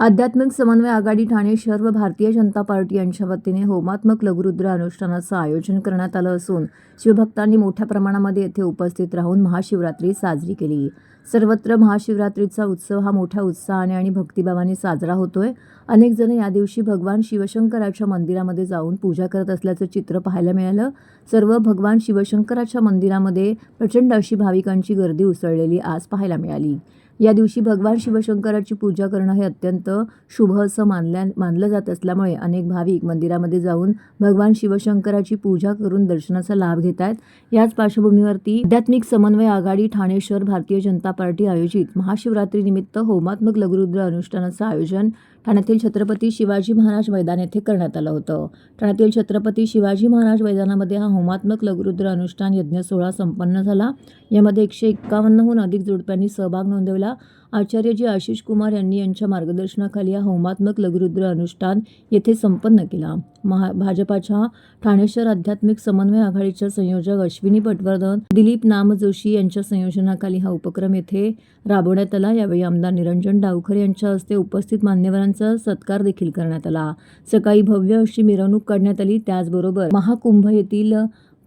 आध्यात्मिक समन्वय आघाडी ठाणे शहर व भारतीय जनता पार्टी यांच्या वतीने होमात्मक लघुरुद्र अनुष्ठानाचं आयोजन करण्यात आलं असून शिवभक्तांनी मोठ्या प्रमाणामध्ये येथे उपस्थित राहून महाशिवरात्री साजरी केली. सर्वत्र महाशिवरात्रीचा उत्सव हा मोठ्या उत्साहाने आणि भक्तिभावाने साजरा होतोय. अनेक जण या दिवशी भगवान शिवशंकराच्या मंदिरामध्ये जाऊन पूजा करत असल्याचं चित्र पाहायला मिळालं. सर्व भगवान शिवशंकराच्या मंदिरामध्ये प्रचंड अशी भाविकांची गर्दी उसळलेली आज पाहायला मिळाली. या दिवशी भगवान शिवशंकराची पूजा करणं हे अत्यंत शुभ असं मानल्या मानलं जात असल्यामुळे अनेक भाविक मंदिरामध्ये जाऊन भगवान शिवशंकराची पूजा करून दर्शनाचा लाभ घेत आहेत याच पार्श्वभूमीवरती आध्यात्मिक समन्वय आघाडी ठाणे शहर भारतीय जनता पार्टी आयोजित महाशिवरात्रीनिमित्त होमात्मक लघुरुद्र अनुष्ठानाचं आयोजन ठाण्यातील छत्रपती शिवाजी महाराज मैदान येथे करण्यात आलं होतं. ठाण्यातील छत्रपती शिवाजी महाराज मैदानामध्ये हा होमात्मक लघुरुद्र अनुष्ठान यज्ञ सोहळा संपन्न झाला. यामध्ये एकशे एक्कावन्नहून अधिक जोडप्यांनी सहभाग नोंदवला. आचार्यजी आशिष कुमार यांनी यांच्या मार्गदर्शनाखाली हा होमात्मक लघुरुद्र अनुष्ठान येथे संपन्न केला. महा भाजपाच्या ठाणे शहर आध्यात्मिक समन्वय आघाडीच्या संयोजक अश्विनी पटवर्धन दिलीप नाम जोशी यांच्या संयोजनाखाली हा उपक्रम येथे राबवण्यात आला. यावेळी आमदार निरंजन डावखर यांच्या हस्ते उपस्थित मान्यवरांचा सत्कार देखील करण्यात आला. सकाळी भव्य अशी मिरवणूक काढण्यात आली. त्याचबरोबर महाकुंभ येथील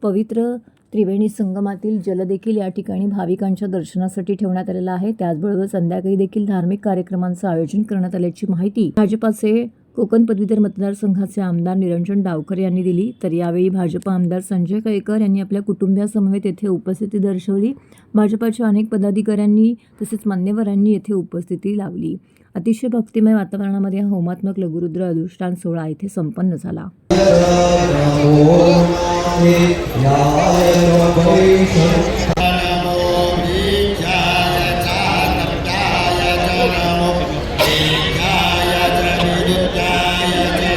पवित्र त्रिवेणी संगमातील जल देखील या ठिकाणी भाविकांच्या दर्शनासाठी ठेवण्यात आलेला आहे त्याचबरोबर संध्याकाळी देखील धार्मिक कार्यक्रमांचं आयोजन करण्यात आल्याची माहिती भाजपाचे कोकण पदवीधर मतदारसंघाचे आमदार निरंजन डावकर यांनी दिली तर यावेळी भाजपा आमदार संजय कैकर यांनी आपल्या कुटुंबियासमवेत येथे उपस्थिती दर्शवली भाजपाच्या अनेक पदाधिकाऱ्यांनी तसेच मान्यवरांनी येथे उपस्थिती लावली अतिशय भक्तिमय वातावरणामध्ये हा होमात्मक लघुरुद्र अनुष्ठान सोहळा येथे संपन्न झाला नमो च नर्ताय च च निरुद्धाय च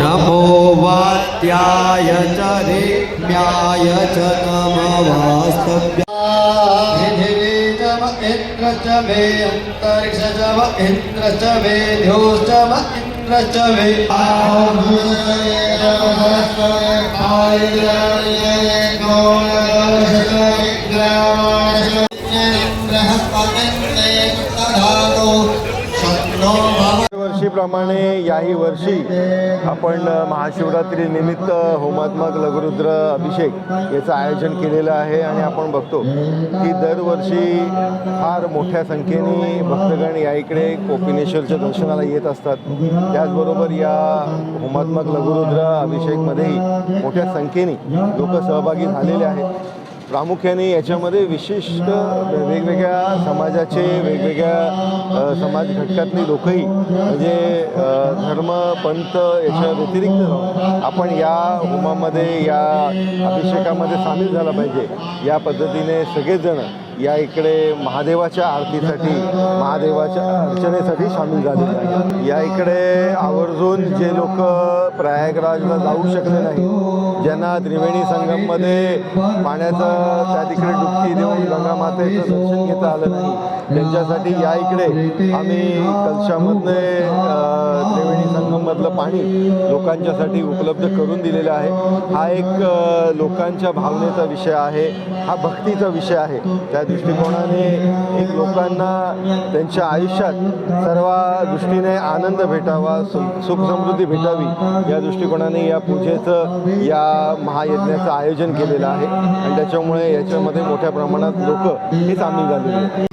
च वात्याय च रेम्याय च नमवास्तव्याय च इन्द्र च मे अन्तरिक्ष च म इन्द्र च मे म इन्द्र च मे वर्षीप्रमाणे याही वर्षी आपण महाशिवरात्रीनिमित्त होमात्मक लघुरुद्र अभिषेक याचं आयोजन केलेलं आहे आणि आपण बघतो की दरवर्षी फार मोठ्या संख्येने भक्तगण या इकडे कोपिनेश्वरच्या दर्शनाला येत असतात. त्याचबरोबर या होमात्मक लघुरुद्र अभिषेकमध्येही मोठ्या संख्येने लोक सहभागी झालेले आहेत. प्रामुख्याने याच्यामध्ये विशिष्ट वेगवेगळ्या समाजाचे वेगवेगळ्या समाज घटकातली लोकही म्हणजे धर्म पंथ याच्या व्यतिरिक्त आपण या होमामध्ये या अभिषेकामध्ये सामील झाला पाहिजे. या पद्धतीने सगळेजण या इकडे महादेवाच्या आरतीसाठी महादेवाच्या अर्चनेसाठी सामील झालेले आहेत. या इकडे आवर्जून जे लोक प्रयागराजला जाऊ शकले नाही ज्यांना त्रिवेणी संगममध्ये पाण्याचं त्या तिकडे डुबकी देऊन गंगा मातेचं दर्शन घेता आलं नाही. त्यांच्यासाठी या इकडे आम्ही कलशामधले त्रिवेणी संगममधलं पाणी लोकांच्यासाठी उपलब्ध करून दिलेलं आहे. हा एक लोकांच्या भावनेचा विषय आहे हा भक्तीचा विषय आहे. त्या दृष्टिकोनाने एक लोकांना त्यांच्या आयुष्यात सर्व दृष्टीने आनंद भेटावा सुख समृद्धी भेटावी या दृष्टिकोनाने या पूजेचं या महायज्ञाचं आयोजन केलेलं आहे. आणि त्याच्यामुळे याच्यामध्ये मोठ्या प्रमाणात लोक हे सामील झालेले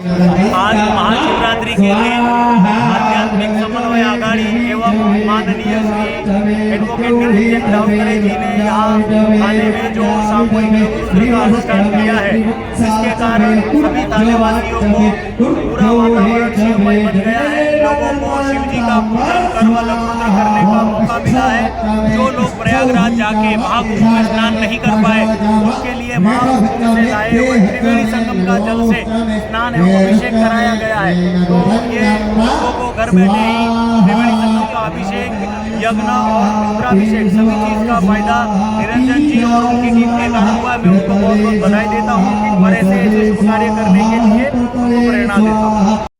आज महाशिवरात्री के आध्यात्मिक समन्वय आघाड़ी एवं माननीय श्री एडवोकेट निरंजन जी ने यहाँ थाने में जो सामूहिक नवरात्रि अनुष्ठान किया है जिसके कारण सभी थानेवासियों को पूरा वातावरण शिवमय बन गया है। लोगों को शिव जी का पूजन करवा लग्न करने का मौका मिला है। जो लोग प्रयागराज जाके महाकुंभ में स्नान नहीं कर पाए उनके लिए महाकुंभ से लाए हुए त्रिवेणी संगम का जल से स्नान एवं अभिषेक कराया गया है। तो ये लोगों को घर बैठे ही त्रिवेणी अभिषेक यज्ञ और रुद्राभिषेक सभी चीज का फायदा निरंजन जी और उनकी टीम के कारण हुआ है मैं उनको बहुत बहुत बधाई देता हूँ। और ऐसे ऐसे शुभ कार्य करने के लिए प्रेरणा देता हूँ।